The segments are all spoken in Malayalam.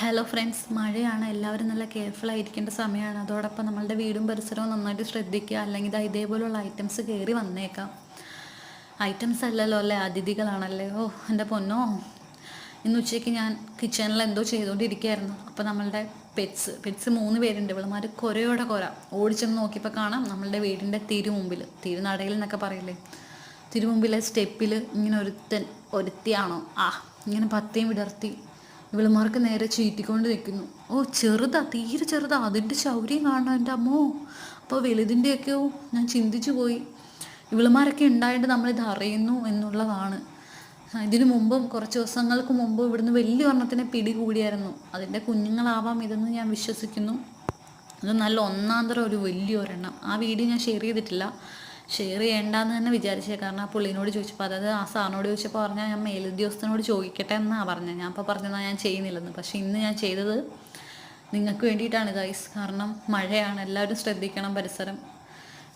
ഹലോ ഫ്രണ്ട്സ് മഴയാണ് എല്ലാവരും നല്ല കെയർഫുൾ ആയിരിക്കേണ്ട സമയമാണ്. അതോടൊപ്പം നമ്മളുടെ വീടും പരിസരവും നന്നായിട്ട് ശ്രദ്ധിക്കുക. അല്ലെങ്കിൽ ഇതാ ഇതേപോലുള്ള ഐറ്റംസ് കയറി വന്നേക്കാം. ഐറ്റംസ് അല്ലല്ലോ അല്ലേ? അതിഥികളാണല്ലേ? ഓ എന്റെ പൊന്നോ. ഇന്ന് ഉച്ചയ്ക്ക് ഞാൻ കിച്ചണിൽ എന്തോ ചെയ്തുകൊണ്ടിരിക്കുകയായിരുന്നു. അപ്പോൾ നമ്മളുടെ പെറ്റ്സ് പെറ്റ്സ് മൂന്ന് പേരുണ്ട്. ഇവളുമാർ കുരയോടെ കുര. ഓടിച്ചെന്ന് നോക്കിയപ്പോൾ കാണാം നമ്മളുടെ വീടിന്റെ തിരുമുമ്പിൽ തിരുനടയിൽ എന്നൊക്കെ പറയില്ലേ? തിരുമുമ്പിലെ സ്റ്റെപ്പിൽ ഇങ്ങനെ ഒരുത്തൻ ഒരുത്തിയാണോ? ആ ഇങ്ങനെ പത്തിയും വിടർത്തി ഇവളുമാർക്ക് നേരെ ചീറ്റിക്കൊണ്ട് നിൽക്കുന്നു. ഓ ചെറുതാ തീരെ ചെറുതാ. അതിന്റെ ശൗര്യം കാണണം എന്റെ അമ്മോ. അപ്പോൾ വലുതിന്റെയൊക്കെയോ ഞാൻ ചിന്തിച്ചു പോയി. ഇവളുമാരൊക്കെ ഉണ്ടായിട്ട് നമ്മളിത് അറിയുന്നു എന്നുള്ളതാണ്. ഇതിനു മുമ്പും കുറച്ച് ദിവസങ്ങൾക്ക് മുമ്പ് ഇവിടുന്ന് വലിയ ഒരെണ്ണത്തിനെ പിടികൂടിയായിരുന്നു. അതിന്റെ കുഞ്ഞുങ്ങളാവാം ഇതെന്ന് ഞാൻ വിശ്വസിക്കുന്നു. അത് നല്ല ഒന്നാന്തരം ഒരു വലിയ ഒരെണ്ണം. ആ വീഡിയോ ഞാൻ ഷെയർ ചെയ്തിട്ടില്ല. ഷെയർ ചെയ്യേണ്ടെന്ന് തന്നെ വിചാരിച്ചത് കാരണം ആ പുള്ളിനോട് ചോദിച്ചപ്പോൾ അതായത് ആ സാറിനോട് ചോദിച്ചപ്പോൾ പറഞ്ഞാൽ ഞാൻ മേലുദ്യോഗസ്ഥനോട് ചോദിക്കട്ടെ എന്നാണ് പറഞ്ഞത് ഞാൻ അപ്പോൾ പറഞ്ഞതാണ് ഞാൻ ചെയ്യുന്നില്ലെന്ന്. പക്ഷേ ഇന്ന് ഞാൻ ചെയ്തത് നിങ്ങൾക്ക് വേണ്ടിയിട്ടാണ് ഗൈസ്. കാരണം മഴയാണ് എല്ലാവരും ശ്രദ്ധിക്കണം പരിസരം.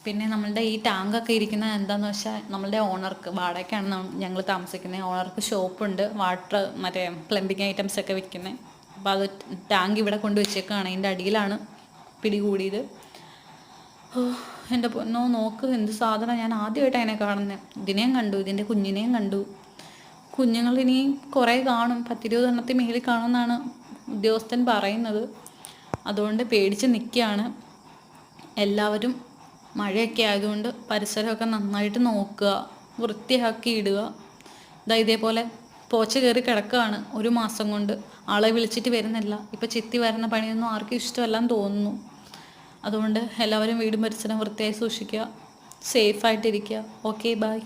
പിന്നെ നമ്മളുടെ ഈ ടാങ്കൊക്കെ ഇരിക്കുന്ന എന്താണെന്ന് വെച്ചാൽ നമ്മളുടെ ഓണർക്ക് വാടകയ്ക്കാണ് ഞങ്ങൾ താമസിക്കുന്നത് ഓണർക്ക് ഷോപ്പുണ്ട് വാട്ടർ മറ്റേ പ്ലംബിങ് ഐറ്റംസ് ഒക്കെ വിൽക്കുന്നത് അപ്പോൾ അത് ടാങ്ക് ഇവിടെ കൊണ്ട് വെച്ചേക്കാണ്. അതിന്റെ അടിയിലാണ് പിടികൂടിയത്. ഓ. എന്റെ പൊന്നോ നോക്ക് എന്ത് സാധനം ഞാൻ ആദ്യമായിട്ട് അതിനെ കാണുന്നത് ഇതിനെയും കണ്ടു ഇതിന്റെ കുഞ്ഞിനെയും കണ്ടു. കുഞ്ഞുങ്ങൾ ഇനിയും കുറേ കാണും. പത്തിരുപത് എണ്ണത്തിൽ മേളിൽ കാണുമെന്നാണ് ഉദ്യോഗസ്ഥൻ പറയുന്നത്. അതുകൊണ്ട് പേടിച്ച് നിൽക്കുകയാണ്. എല്ലാവരും മഴയൊക്കെ ആയതുകൊണ്ട് പരിസരമൊക്കെ നന്നായിട്ട് നോക്കുക വൃത്തിയാക്കി ഇടുക. ഇതാ ഇതേപോലെ പോച്ച കയറി കിടക്കുകയാണ് ഒരു മാസം കൊണ്ട്. ആളെ വിളിച്ചിട്ട് വരുന്നില്ല. ഇപ്പം ചെത്തി വരുന്ന പണിയൊന്നും ആർക്കും ഇഷ്ടമല്ലാന്ന് തോന്നുന്നു. അതുകൊണ്ട് എല്ലാവരും വീടും പരിസരം വൃത്തിയായി സൂക്ഷിക്കുക. സേഫായിട്ടിരിക്കുക ഓക്കെ ബൈ